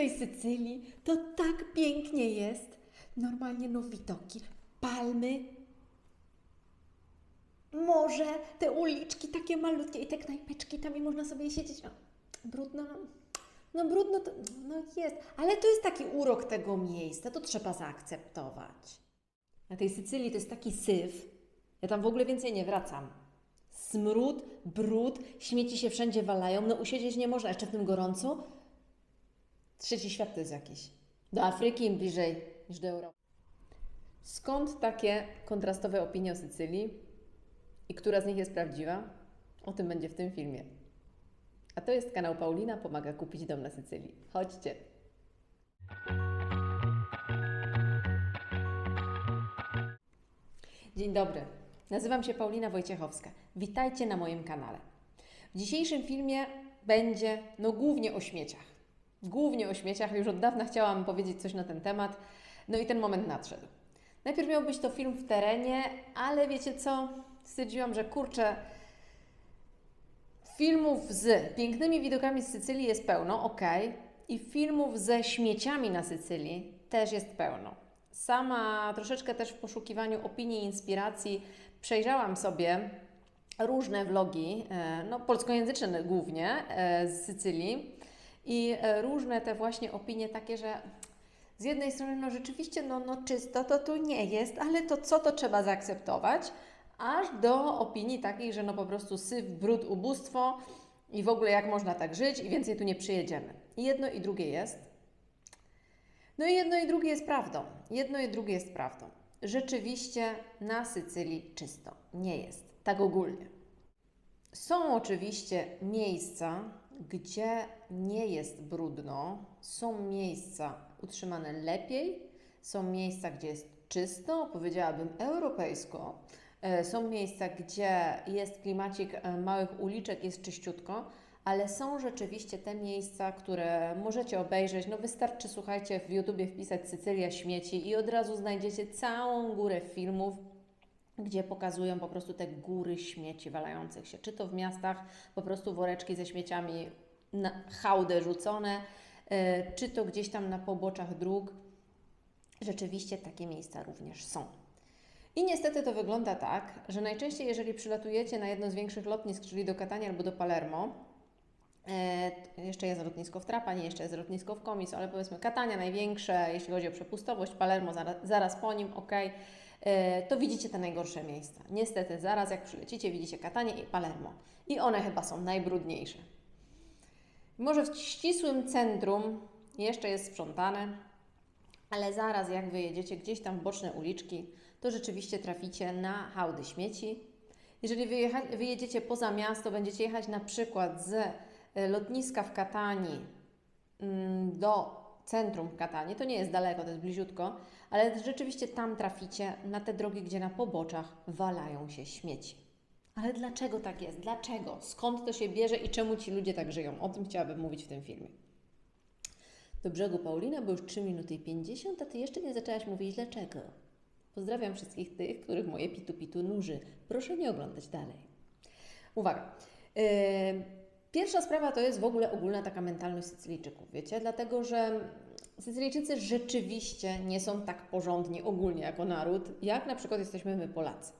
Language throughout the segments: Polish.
tej Sycylii, to tak pięknie jest. Normalnie no widoki, palmy, morze, te uliczki takie malutkie i te knajpeczki, tam i można sobie siedzieć. No, brudno, no, no brudno to no jest, ale to jest taki urok tego miejsca, to trzeba zaakceptować. Na tej Sycylii to jest taki syf, ja tam w ogóle więcej nie wracam. Smród, brud, śmieci się wszędzie walają, no usiedzieć nie można, jeszcze w tym gorąco. Trzeci świat to jest jakiś. Do Afryki im bliżej niż do Europy. Skąd takie kontrastowe opinie o Sycylii i która z nich jest prawdziwa? O tym będzie w tym filmie. A to jest kanał Paulina Pomaga kupić dom na Sycylii. Chodźcie. Dzień dobry. Nazywam się Paulina Wojciechowska. Witajcie na moim kanale. W dzisiejszym filmie będzie no głównie o śmieciach. Głównie o śmieciach. Już od dawna chciałam powiedzieć coś na ten temat. No i ten moment nadszedł. Najpierw miał być to film w terenie, ale wiecie co? Stwierdziłam, że kurczę, filmów z pięknymi widokami z Sycylii jest pełno, ok, i filmów ze śmieciami na Sycylii też jest pełno. Sama troszeczkę też w poszukiwaniu opinii i inspiracji przejrzałam sobie różne vlogi, e, no polskojęzyczne głównie, e, z Sycylii i e, różne te właśnie opinie takie, że z jednej strony no rzeczywiście no, no czysto to tu nie jest, ale to co to trzeba zaakceptować, aż do opinii takiej, że no po prostu syf, brud, ubóstwo i w ogóle jak można tak żyć i więcej tu nie przyjedziemy. I jedno i drugie jest. No i jedno i drugie jest prawdą. Jedno i drugie jest prawdą. Rzeczywiście na Sycylii czysto nie jest. Tak ogólnie. Są oczywiście miejsca, gdzie nie jest brudno, są miejsca utrzymane lepiej, są miejsca, gdzie jest czysto, powiedziałabym europejsko, E, są miejsca, gdzie jest klimacik e, małych uliczek, jest czyściutko, ale są rzeczywiście te miejsca, które możecie obejrzeć. No wystarczy, słuchajcie, w YouTubie wpisać Sycylia śmieci i od razu znajdziecie całą górę filmów, gdzie pokazują po prostu te góry śmieci walających się. Czy to w miastach, po prostu woreczki ze śmieciami na hałdę rzucone, e, czy to gdzieś tam na poboczach dróg. Rzeczywiście takie miejsca również są. I niestety to wygląda tak, że najczęściej, jeżeli przylatujecie na jedno z większych lotnisk, czyli do Katania albo do Palermo, e, jeszcze jest lotnisko w Trapani, jeszcze jest lotnisko w Komis, ale powiedzmy Katania największe, jeśli chodzi o przepustowość, Palermo zaraz, zaraz po nim, ok, to widzicie te najgorsze miejsca. Niestety, zaraz jak przylecicie, widzicie Katanie i Palermo. I one chyba są najbrudniejsze. Może w ścisłym centrum jeszcze jest sprzątane, ale zaraz jak wyjedziecie gdzieś tam w boczne uliczki, to rzeczywiście traficie na hałdy śmieci. Jeżeli wyjedziecie poza miasto, będziecie jechać na przykład z e, lotniska w Katanii mm, do centrum w Katanii, to nie jest daleko, to jest bliziutko, ale rzeczywiście tam traficie na te drogi, gdzie na poboczach walają się śmieci. Ale dlaczego tak jest? Dlaczego? Skąd to się bierze i czemu ci ludzie tak żyją? O tym chciałabym mówić w tym filmie. Do brzegu Paulina, bo już 3 minuty i 50, a Ty jeszcze nie zaczęłaś mówić dlaczego. Pozdrawiam wszystkich tych, których moje pitu-pitu nuży. Proszę nie oglądać dalej. Uwaga. Yy, pierwsza sprawa to jest w ogóle ogólna taka mentalność Sycylijczyków, wiecie? Dlatego, że Sycylijczycy rzeczywiście nie są tak porządni ogólnie jako naród, jak na przykład jesteśmy my Polacy.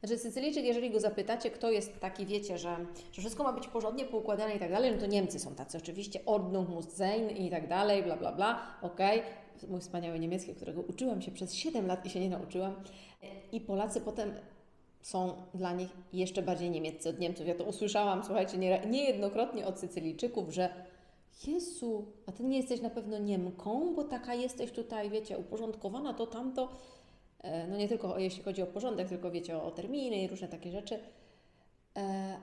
Znaczy Sycylijczyk, jeżeli go zapytacie, kto jest taki, wiecie, że, że wszystko ma być porządnie poukładane i tak dalej, no to Niemcy są tacy oczywiście, Ordnung muss sein i tak dalej, bla, bla, bla, okej, okay. mój wspaniały niemiecki, którego uczyłam się przez 7 lat i się nie nauczyłam. I Polacy potem są dla nich jeszcze bardziej niemieccy od Niemców. Ja to usłyszałam, słuchajcie, nie, niejednokrotnie od Sycylijczyków, że Jezu, a Ty nie jesteś na pewno Niemką, bo taka jesteś tutaj, wiecie, uporządkowana, to tamto. E, no nie tylko jeśli chodzi o porządek, tylko wiecie o, o terminy i różne takie rzeczy. E,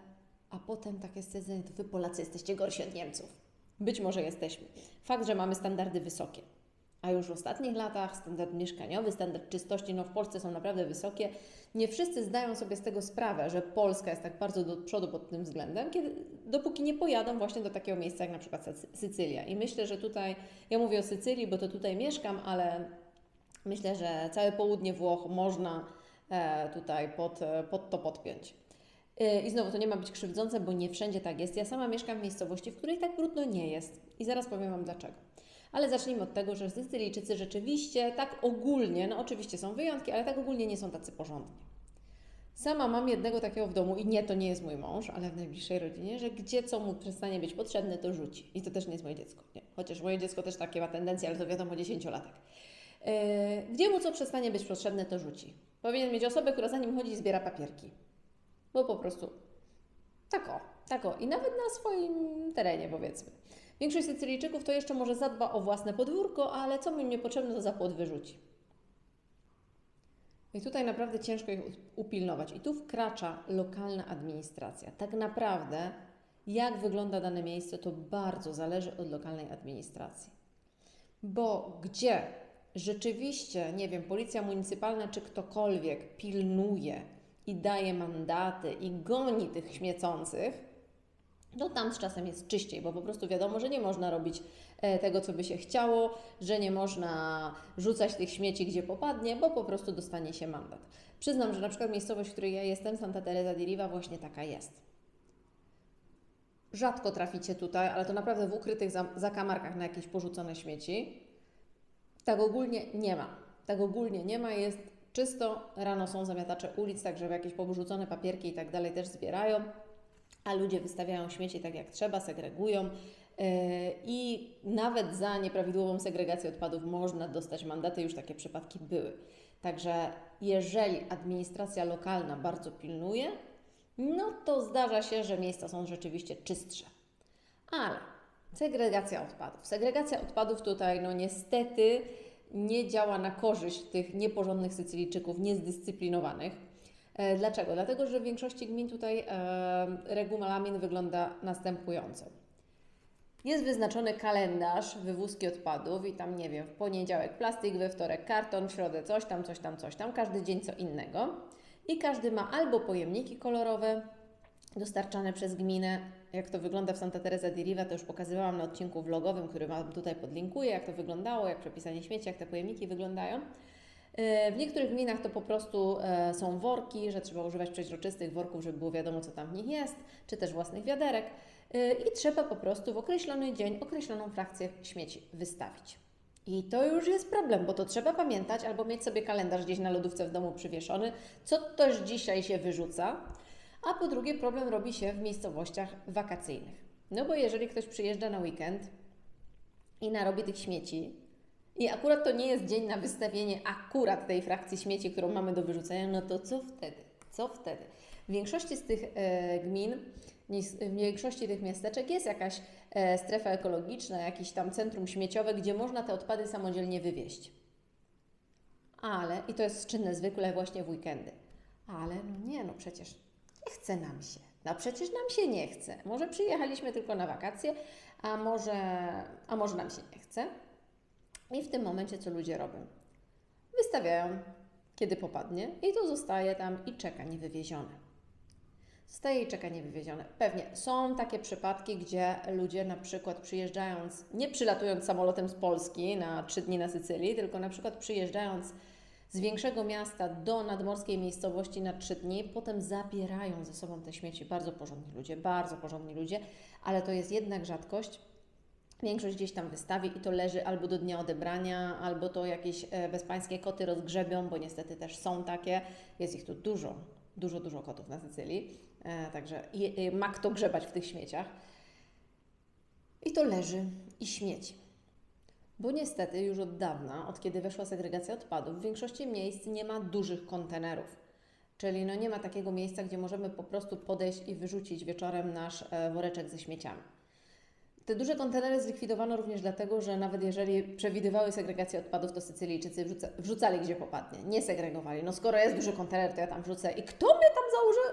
a potem takie stwierdzenie, to Wy Polacy jesteście gorsi od Niemców. Być może jesteśmy. Fakt, że mamy standardy wysokie. A już w ostatnich latach standard mieszkaniowy, standard czystości, no w Polsce są naprawdę wysokie. Nie wszyscy zdają sobie z tego sprawę, że Polska jest tak bardzo do przodu pod tym względem, kiedy, dopóki nie pojadą właśnie do takiego miejsca jak na przykład Sycylia. I myślę, że tutaj, ja mówię o Sycylii, bo to tutaj mieszkam, ale Myślę, że całe południe Włoch można e, tutaj pod, pod to podpiąć. E, I znowu to nie ma być krzywdzące, bo nie wszędzie tak jest. Ja sama mieszkam w miejscowości, w której tak brudno nie jest. I zaraz powiem Wam dlaczego. Ale zacznijmy od tego, że Sycylijczycy rzeczywiście tak ogólnie, no oczywiście są wyjątki, ale tak ogólnie nie są tacy porządni. Sama mam jednego takiego w domu i nie, to nie jest mój mąż, ale w najbliższej rodzinie, że gdzie co mu przestanie być potrzebne, to rzuci. I to też nie jest moje dziecko. Nie. Chociaż moje dziecko też takie ma tendencje, ale to wiadomo, dziesięciolatek. Yy, gdzie mu co przestanie być potrzebne, to rzuci. Powinien mieć osobę, która za nim chodzi i zbiera papierki. Bo po prostu tak o, tak o. I nawet na swoim terenie powiedzmy. Większość Sycylijczyków to jeszcze może zadba o własne podwórko, ale co mu niepotrzebne, to za płot wyrzuci. I tutaj naprawdę ciężko ich upilnować. I tu wkracza lokalna administracja. Tak naprawdę, jak wygląda dane miejsce, to bardzo zależy od lokalnej administracji. Bo gdzie rzeczywiście, nie wiem, policja municypalna czy ktokolwiek pilnuje i daje mandaty i goni tych śmiecących, no tam z czasem jest czyściej, bo po prostu wiadomo, że nie można robić e, tego, co by się chciało, że nie można rzucać tych śmieci, gdzie popadnie, bo po prostu dostanie się mandat. Przyznam, że na przykład miejscowość, w której ja jestem, Santa Teresa di Riva, właśnie taka jest. Rzadko traficie tutaj, ale to naprawdę w ukrytych za- zakamarkach na jakieś porzucone śmieci. Tak ogólnie nie ma. Tak ogólnie nie ma, jest czysto. Rano są zamiatacze ulic, także jakieś porzucone papierki i tak dalej też zbierają a ludzie wystawiają śmieci tak jak trzeba, segregują. yy, I nawet za nieprawidłową segregację odpadów można dostać mandaty, już takie przypadki były. Także jeżeli administracja lokalna bardzo pilnuje, no to zdarza się, że miejsca są rzeczywiście czystsze. Ale segregacja odpadów. Segregacja odpadów tutaj, no niestety, nie działa na korzyść tych nieporządnych Sycylijczyków, niezdyscyplinowanych. E, Dlaczego? Dlatego, że w większości gmin tutaj e, regulamin wygląda następująco. Jest wyznaczony kalendarz wywózki odpadów i tam, nie wiem, w poniedziałek plastik, we wtorek karton, w środę coś tam, coś tam, coś tam, każdy dzień co innego. I każdy ma albo pojemniki kolorowe dostarczane przez gminę. Jak to wygląda w Santa Teresa di Riva, to już pokazywałam na odcinku vlogowym, który Wam tutaj podlinkuję, jak to wyglądało, jak przepisanie śmieci, jak te pojemniki wyglądają. E, W niektórych gminach to po prostu e, są worki, że trzeba używać przeźroczystych worków, żeby było wiadomo, co tam w nich jest, czy też własnych wiaderek. E, I trzeba po prostu w określony dzień określoną frakcję śmieci wystawić. I to już jest problem, bo to trzeba pamiętać albo mieć sobie kalendarz gdzieś na lodówce w domu przywieszony, co też dzisiaj się wyrzuca. A po drugie, problem robi się w miejscowościach wakacyjnych. No bo jeżeli ktoś przyjeżdża na weekend i narobi tych śmieci, i akurat to nie jest dzień na wystawienie akurat tej frakcji śmieci, którą mamy do wyrzucenia, no to co wtedy? Co wtedy? W większości z tych e, gmin, w większości tych miasteczek jest jakaś e, strefa ekologiczna, jakiś tam centrum śmieciowe, gdzie można te odpady samodzielnie wywieźć. Ale, i to jest czynne zwykle właśnie w weekendy, ale no nie, no przecież nie chce nam się. No przecież nam się nie chce. Może przyjechaliśmy tylko na wakacje, a może, a może nam się nie chce. I w tym momencie co ludzie robią? Wystawiają, kiedy popadnie, i to zostaje tam i czeka niewywiezione. Zostaje i czeka niewywiezione. Pewnie są takie przypadki, gdzie ludzie na przykład przyjeżdżając, nie przylatując samolotem z Polski na trzy dni na Sycylii, tylko na przykład przyjeżdżając z większego miasta do nadmorskiej miejscowości na trzy dni, potem zabierają ze sobą te śmieci. Bardzo porządni ludzie, bardzo porządni ludzie, ale to jest jednak rzadkość. Większość gdzieś tam wystawi i to leży albo do dnia odebrania, albo to jakieś e, bezpańskie koty rozgrzebią, bo niestety też są takie. Jest ich tu dużo, dużo, dużo kotów na Sycylii. E, także i ma kto grzebać w tych śmieciach. I to leży i śmieci. Bo niestety już od dawna, od kiedy weszła segregacja odpadów, w większości miejsc nie ma dużych kontenerów. Czyli no nie ma takiego miejsca, gdzie możemy po prostu podejść i wyrzucić wieczorem nasz e, woreczek ze śmieciami. Te duże kontenery zlikwidowano również dlatego, że nawet jeżeli przewidywały segregację odpadów, to Sycylijczycy wrzuca, wrzucali gdzie popadnie, nie segregowali. No skoro jest duży kontener, to ja tam wrzucę i kto mnie tam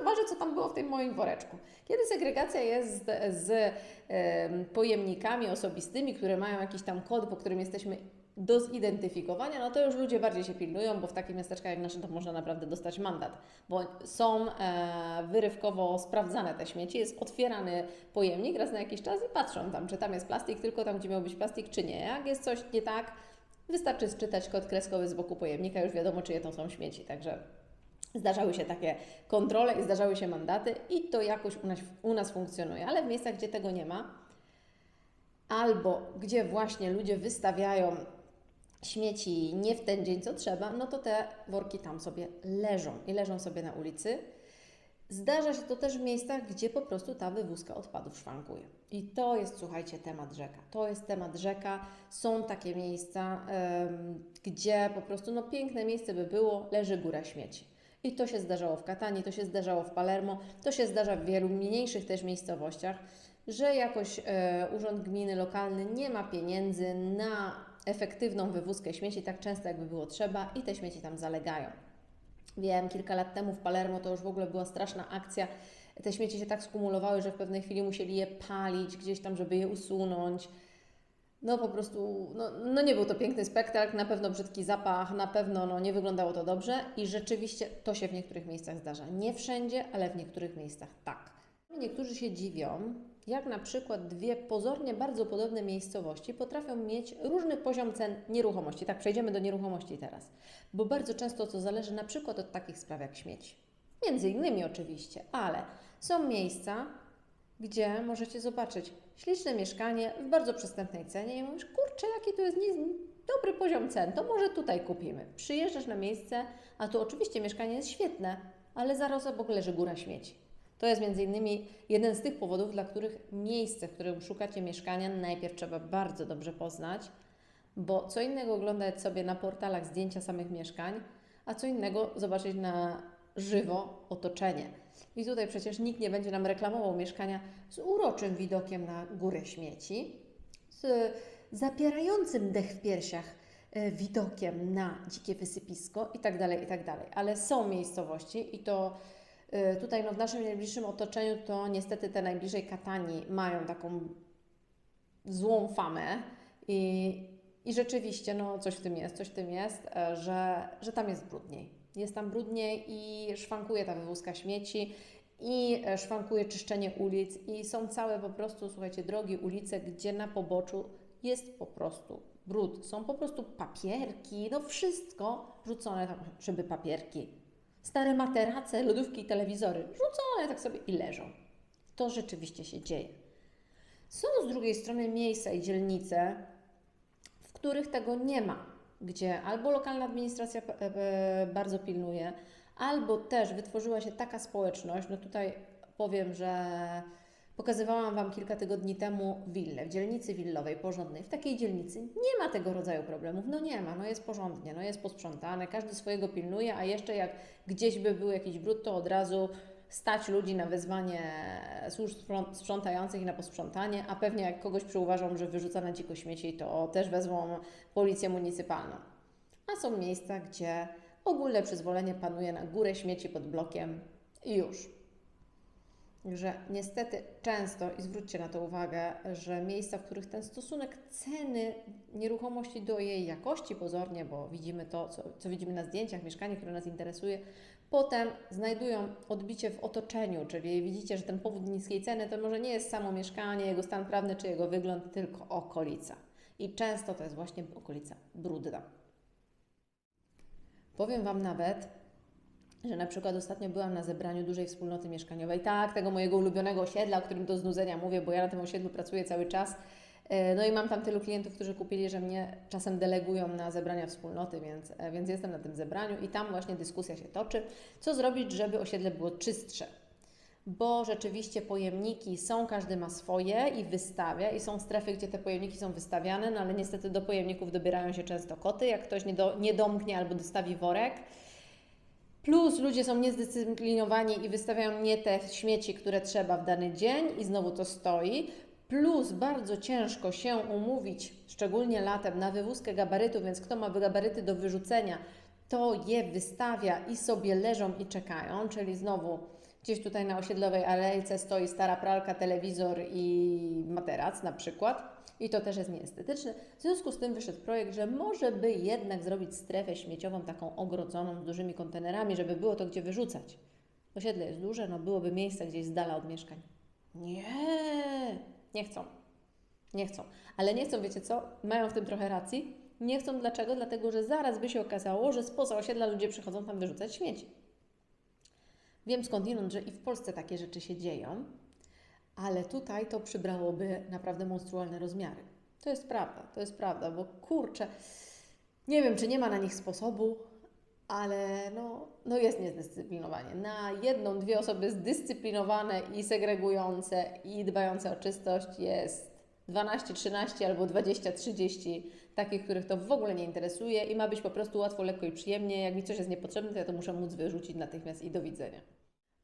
waży, co tam było w tym moim woreczku. Kiedy segregacja jest z, em, pojemnikami osobistymi, które mają jakiś tam kod, po którym jesteśmy do zidentyfikowania, no to już ludzie bardziej się pilnują, bo w takich miasteczkach jak nasze to można naprawdę dostać mandat, bo są e, wyrywkowo sprawdzane te śmieci, jest otwierany pojemnik raz na jakiś czas i patrzą tam, czy tam jest plastik, tylko tam, gdzie miał być plastik, czy nie. Jak jest coś nie tak, wystarczy sczytać kod kreskowy z boku pojemnika, już wiadomo, czyje to są śmieci, także Zdarzały się takie kontrole i zdarzały się mandaty i to jakoś u nas, u nas funkcjonuje, ale w miejscach, gdzie tego nie ma, albo gdzie właśnie ludzie wystawiają śmieci nie w ten dzień, co trzeba, no to te worki tam sobie leżą i leżą sobie na ulicy. Zdarza się to też w miejscach, gdzie po prostu ta wywózka odpadów szwankuje. I to jest, słuchajcie, temat rzeka. To jest temat rzeka. Są takie miejsca, em, gdzie po prostu, no piękne miejsce by było, leży góra śmieci. I to się zdarzało w Katanii, to się zdarzało w Palermo, to się zdarza w wielu mniejszych też miejscowościach, że jakoś e, urząd gminy lokalny nie ma pieniędzy na efektywną wywózkę śmieci tak często, jakby było trzeba i te śmieci tam zalegają. Wiem, kilka lat temu w Palermo to już w ogóle była straszna akcja. Te śmieci się tak skumulowały, że w pewnej chwili musieli je palić gdzieś tam, żeby je usunąć. No po prostu, no, no nie był to piękny spektakl, na pewno brzydki zapach, na pewno no, nie wyglądało to dobrze i rzeczywiście to się w niektórych miejscach zdarza. Nie wszędzie, ale w niektórych miejscach tak. Niektórzy się dziwią, jak na przykład dwie pozornie bardzo podobne miejscowości potrafią mieć różny poziom cen nieruchomości. Tak, przejdziemy do nieruchomości teraz, bo bardzo często to zależy na przykład od takich spraw jak śmieci. Między innymi oczywiście, ale są miejsca, gdzie możecie zobaczyć śliczne mieszkanie w bardzo przystępnej cenie i mówisz, kurczę, jaki to jest dobry poziom cen, to może tutaj kupimy. Przyjeżdżasz na miejsce, a tu oczywiście mieszkanie jest świetne, ale zaraz obok leży góra śmieci. To jest między innymi jeden z tych powodów, dla których miejsce, w którym szukacie mieszkania, najpierw trzeba bardzo dobrze poznać, bo co innego oglądać sobie na portalach zdjęcia samych mieszkań, a co innego zobaczyć na żywo otoczenie. I tutaj przecież nikt nie będzie nam reklamował mieszkania z uroczym widokiem na górę śmieci, z zapierającym dech w piersiach e, widokiem na dzikie wysypisko itd., itd. Ale są miejscowości i to e, tutaj no, w naszym najbliższym otoczeniu to niestety te najbliżej Katani mają taką złą famę i, i rzeczywiście no, coś w tym jest, coś w tym jest, e, że, że tam jest brudniej. Jest tam brudniej i szwankuje ta wywózka śmieci i e, szwankuje czyszczenie ulic i są całe po prostu, słuchajcie, drogi, ulice, gdzie na poboczu jest po prostu brud. Są po prostu papierki, no wszystko rzucone tam, żeby papierki. Stare materace, lodówki i telewizory rzucone tak sobie i leżą. To rzeczywiście się dzieje. Są z drugiej strony miejsca i dzielnice, w których tego nie ma, gdzie albo lokalna administracja e, e, bardzo pilnuje, albo też wytworzyła się taka społeczność, no tutaj powiem, że pokazywałam Wam kilka tygodni temu willę w dzielnicy willowej, porządnej. W takiej dzielnicy nie ma tego rodzaju problemów, no nie ma, no jest porządnie, no jest posprzątane, każdy swojego pilnuje, a jeszcze jak gdzieś by był jakiś brud, to od razu stać ludzi na wezwanie służb sprzątających i na posprzątanie, a pewnie jak kogoś przyuważą, że wyrzuca na dziko śmieci, to też wezwą policję municypalną. A są miejsca, gdzie ogólne przyzwolenie panuje na górę śmieci pod blokiem i już. Że niestety często, i zwróćcie na to uwagę, że miejsca, w których ten stosunek ceny nieruchomości do jej jakości pozornie, bo widzimy to, co, co widzimy na zdjęciach, mieszkanie, które nas interesuje, potem znajdują odbicie w otoczeniu, czyli widzicie, że ten powód niskiej ceny to może nie jest samo mieszkanie, jego stan prawny czy jego wygląd, tylko okolica. I często to jest właśnie okolica brudna. Powiem Wam nawet, że na przykład ostatnio byłam na zebraniu dużej wspólnoty mieszkaniowej, tak, tego mojego ulubionego osiedla, o którym do znudzenia mówię, bo ja na tym osiedlu pracuję cały czas. E, no i mam tam tylu klientów, którzy kupili, że mnie czasem delegują na zebrania wspólnoty, więc, e, więc jestem na tym zebraniu i tam właśnie dyskusja się toczy, co zrobić, żeby osiedle było czystsze. Bo rzeczywiście pojemniki są, każdy ma swoje i wystawia, i są strefy, gdzie te pojemniki są wystawiane, no ale niestety do pojemników dobierają się często koty, jak ktoś nie, do, nie domknie albo dostawi worek. Plus ludzie są niezdyscyplinowani i wystawiają nie te śmieci, które trzeba w dany dzień, i znowu to stoi. Plus bardzo ciężko się umówić, szczególnie latem, na wywózkę gabarytów, więc kto ma gabaryty do wyrzucenia, to je wystawia i sobie leżą i czekają, czyli znowu gdzieś tutaj na osiedlowej alejce stoi stara pralka, telewizor i materac na przykład. I to też jest nieestetyczne. W związku z tym wyszedł projekt, że może by jednak zrobić strefę śmieciową taką ogrodzoną z dużymi kontenerami, żeby było to gdzie wyrzucać. Osiedle jest duże, no byłoby miejsce gdzieś z dala od mieszkań. Nie, nie chcą. Nie chcą. Ale nie chcą, wiecie co? Mają w tym trochę racji. Nie chcą dlaczego? Dlatego, że zaraz by się okazało, że spoza osiedla ludzie przychodzą tam wyrzucać śmieci. Wiem skądinąd, że i w Polsce takie rzeczy się dzieją, Ale tutaj to przybrałoby naprawdę monstrualne rozmiary. To jest prawda, to jest prawda, bo kurczę, nie wiem, czy nie ma na nich sposobu, ale no, no jest niezdyscyplinowanie. Na jedną, dwie osoby zdyscyplinowane i segregujące i dbające o czystość jest 12, 13 albo 20, 30 takich, których to w ogóle nie interesuje i ma być po prostu łatwo, lekko i przyjemnie. Jak mi coś jest niepotrzebne, to ja to muszę móc wyrzucić natychmiast i do widzenia.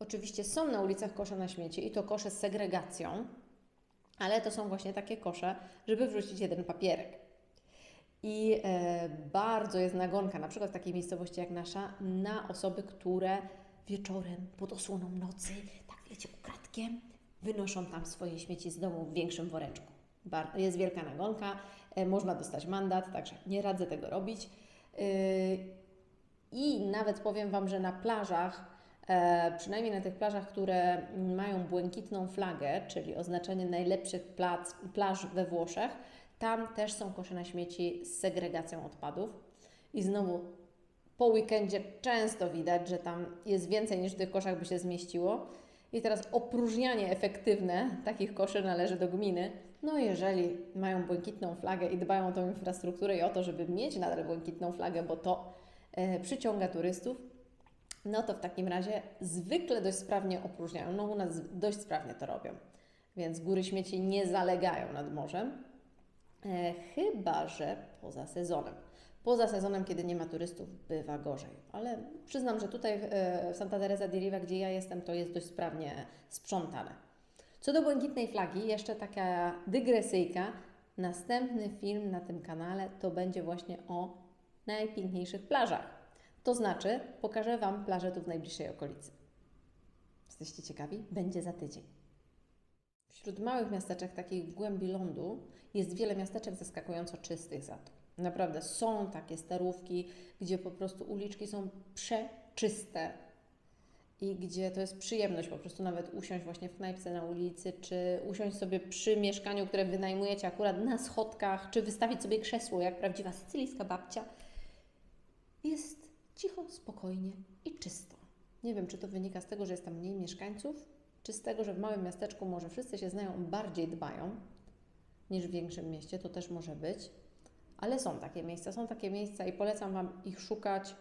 Oczywiście są na ulicach kosze na śmieci i to kosze z segregacją, ale to są właśnie takie kosze, żeby wrzucić jeden papierek. I e, bardzo jest nagonka, na przykład w takiej miejscowości jak nasza, na osoby, które wieczorem pod osłoną nocy, tak wiecie, ukradkiem, wynoszą tam swoje śmieci z domu w większym woreczku. Jest wielka nagonka, e, można dostać mandat, także nie radzę tego robić. Yy, I nawet powiem Wam, że na plażach, e, przynajmniej na tych plażach, które mają błękitną flagę, czyli oznaczenie najlepszych plac, plaż we Włoszech, tam też są kosze na śmieci z segregacją odpadów. I znowu po weekendzie często widać, że tam jest więcej niż w tych koszach by się zmieściło. I teraz opróżnianie efektywne takich koszy należy do gminy. No jeżeli mają błękitną flagę i dbają o tą infrastrukturę i o to, żeby mieć nadal błękitną flagę, bo to e, przyciąga turystów, no to w takim razie zwykle dość sprawnie opróżniają. No u nas dość sprawnie to robią. Więc góry śmieci nie zalegają nad morzem, e, chyba że poza sezonem. Poza sezonem, kiedy nie ma turystów, bywa gorzej. Ale przyznam, że tutaj e, w Santa Teresa di Riva, gdzie ja jestem, to jest dość sprawnie sprzątane. Co do błękitnej flagi, jeszcze taka dygresyjka. Następny film na tym kanale to będzie właśnie o najpiękniejszych plażach. To znaczy, pokażę Wam plażę tu w najbliższej okolicy. Jesteście ciekawi? Będzie za tydzień. Wśród małych miasteczek, takich w głębi lądu, jest wiele miasteczek zaskakująco czystych za to. Naprawdę są takie starówki, gdzie po prostu uliczki są przeczyste i gdzie to jest przyjemność po prostu nawet usiąść właśnie w knajpce na ulicy, czy usiąść sobie przy mieszkaniu, które wynajmujecie akurat na schodkach, czy wystawić sobie krzesło jak prawdziwa sycylijska babcia. Jest cicho, spokojnie i czysto. Nie wiem, czy to wynika z tego, że jest tam mniej mieszkańców, czy z tego, że w małym miasteczku może wszyscy się znają, bardziej dbają niż w większym mieście, to też może być. Ale są takie miejsca, są takie miejsca i polecam Wam ich szukać.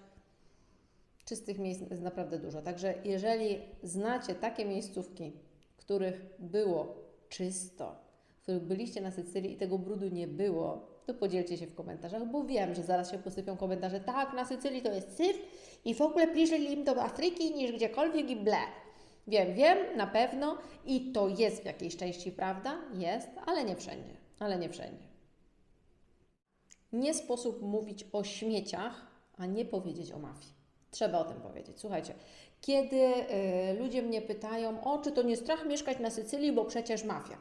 Czystych miejsc jest naprawdę dużo. Także jeżeli znacie takie miejscówki, w których było czysto, w których byliście na Sycylii i tego brudu nie było, to podzielcie się w komentarzach, bo wiem, że zaraz się posypią komentarze. Tak, na Sycylii to jest syf i w ogóle bliżej im do Afryki niż gdziekolwiek i ble. Wiem, wiem, na pewno i to jest w jakiejś części prawda, jest, ale nie wszędzie, ale nie wszędzie. Nie sposób mówić o śmieciach, a nie powiedzieć o mafii. Trzeba o tym powiedzieć. Słuchajcie, kiedy y, ludzie mnie pytają, o czy to nie strach mieszkać na Sycylii, bo przecież mafia.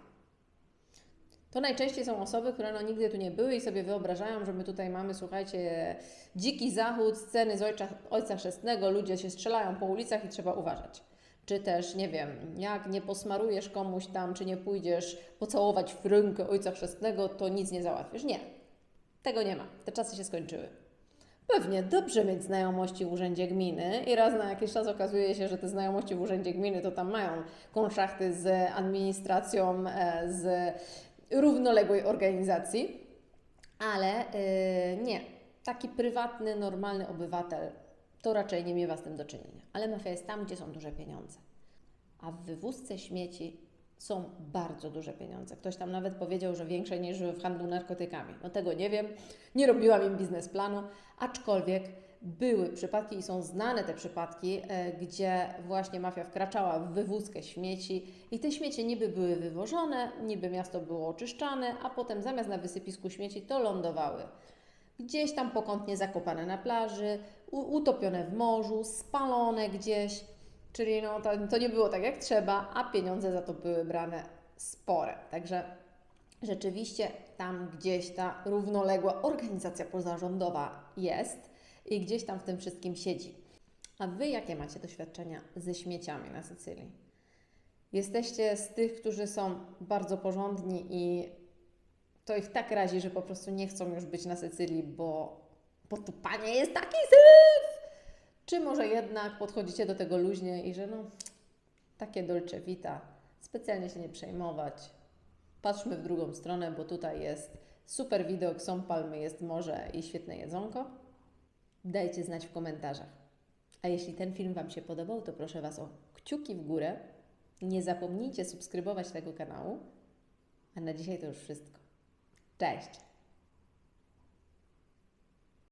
To najczęściej są osoby, które no nigdy tu nie były i sobie wyobrażają, że my tutaj mamy, słuchajcie, dziki zachód, sceny z ojca, ojca chrzestnego, ludzie się strzelają po ulicach i trzeba uważać. Czy też, nie wiem, jak nie posmarujesz komuś tam, czy nie pójdziesz pocałować w rękę ojca chrzestnego, to nic nie załatwisz. Nie, tego nie ma. Te czasy się skończyły. Pewnie dobrze mieć znajomości w urzędzie gminy i raz na jakiś czas okazuje się, że te znajomości w urzędzie gminy to tam mają konszachty z administracją, e, z równoległej organizacji, ale yy, nie. Taki prywatny, normalny obywatel to raczej nie miewa z tym do czynienia. Ale mafia jest tam, gdzie są duże pieniądze. A w wywózce śmieci są bardzo duże pieniądze. Ktoś tam nawet powiedział, że większe niż w handlu narkotykami. No tego nie wiem, nie robiłam im biznesplanu, aczkolwiek były przypadki i są znane te przypadki, e, gdzie właśnie mafia wkraczała w wywózkę śmieci i te śmieci niby były wywożone, niby miasto było oczyszczane, a potem zamiast na wysypisku śmieci to lądowały. Gdzieś tam pokątnie zakopane na plaży, utopione w morzu, spalone gdzieś. Czyli no, to, to nie było tak jak trzeba, a pieniądze za to były brane spore. Także rzeczywiście tam gdzieś ta równoległa organizacja pozarządowa jest i gdzieś tam w tym wszystkim siedzi. A Wy jakie macie doświadczenia ze śmieciami na Sycylii? Jesteście z tych, którzy są bardzo porządni i to ich tak razi, że po prostu nie chcą już być na Sycylii, bo, bo tu panie jest taki syf! Czy może jednak podchodzicie do tego luźnie i że no, takie dolce vita, specjalnie się nie przejmować. Patrzmy w drugą stronę, bo tutaj jest super widok, są palmy, jest morze i świetne jedzonko. Dajcie znać w komentarzach. A jeśli ten film Wam się podobał, to proszę Was o kciuki w górę. Nie zapomnijcie subskrybować tego kanału. A na dzisiaj to już wszystko. Cześć!